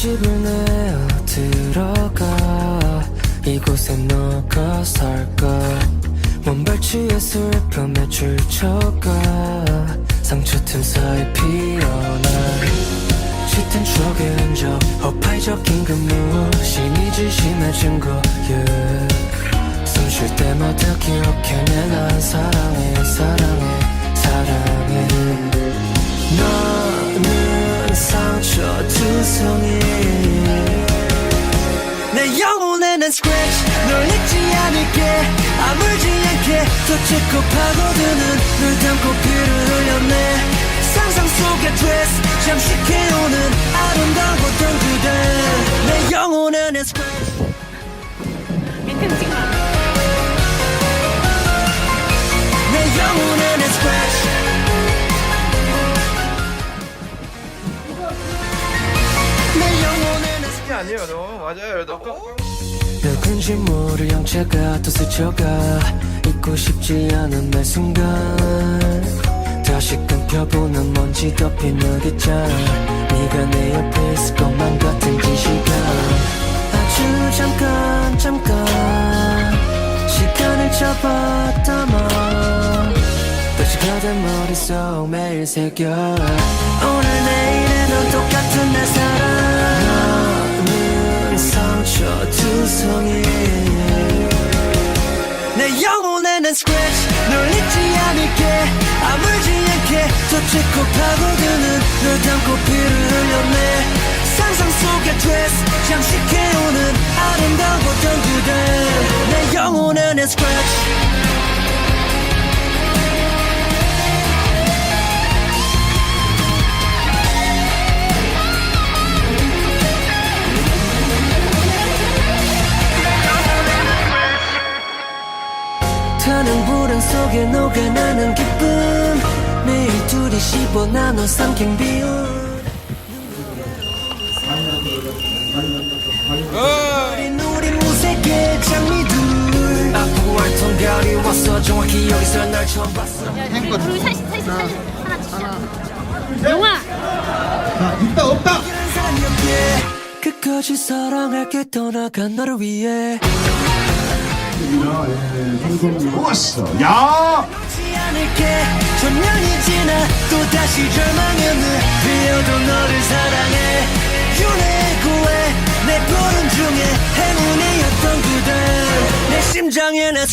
집을 내어 들어가. 이곳에 너가 살까? 몸발치에 슬픔에 줄쳐가. 상처 틈 사이 피어나. 짙은 추억의 흔적 허파이 적힌 그 무엇이니 진심의 증거 yeah. 숨쉴 때마다 기억해내 난 사랑해 사랑해 사랑해 너는 상처 두 송이 scratch. 널 잊지 않을게. 아물지 않게. 더 파고드는 널 담고 피를 흘렸네. 상상 속의 dress. 잠시 깨우는 아름다웠던 그대. 내 영혼에는 scratch. 멘트 찍마. 내 영혼에는 scratch. 내 영혼에는 그게 아니에요, 너 맞아요, 너. 누군지 모를 형체가 또 스쳐가 잊고 싶지 않은 매 순간. 다시 끊겨보는 먼지 덮인 느릿자. 네가 내 옆에 있을 것만 같은 이 시간. 아주 잠깐 잠깐 시간을 잡았다마 다시 그대 머릿속 매일 새겨. 오늘 내 내 영혼에는 scratch 널 잊지 않을게 아물지 않게 더 짙고 파고드는 널 담고 피를 흘렸네. 상상 속의 dress 깨우는 아름다웠던 그대. 내 영혼에는 scratch 불안 속에 녹아나는 기쁨. 매일 둘이 씹어 나눠 삼킨 비움 어린 우리 무색의 장미들 아프고 가을이 왔어. 정확히 여기서 날 처음 봤어. 야, 우리 사진 사진 하나 찍자. 영화. 자, 있다 없다. 이런 끝까지 사랑할게. 떠나간 너를 위해 야! 보름 중에 행운이었던 그대. 내 심장에 내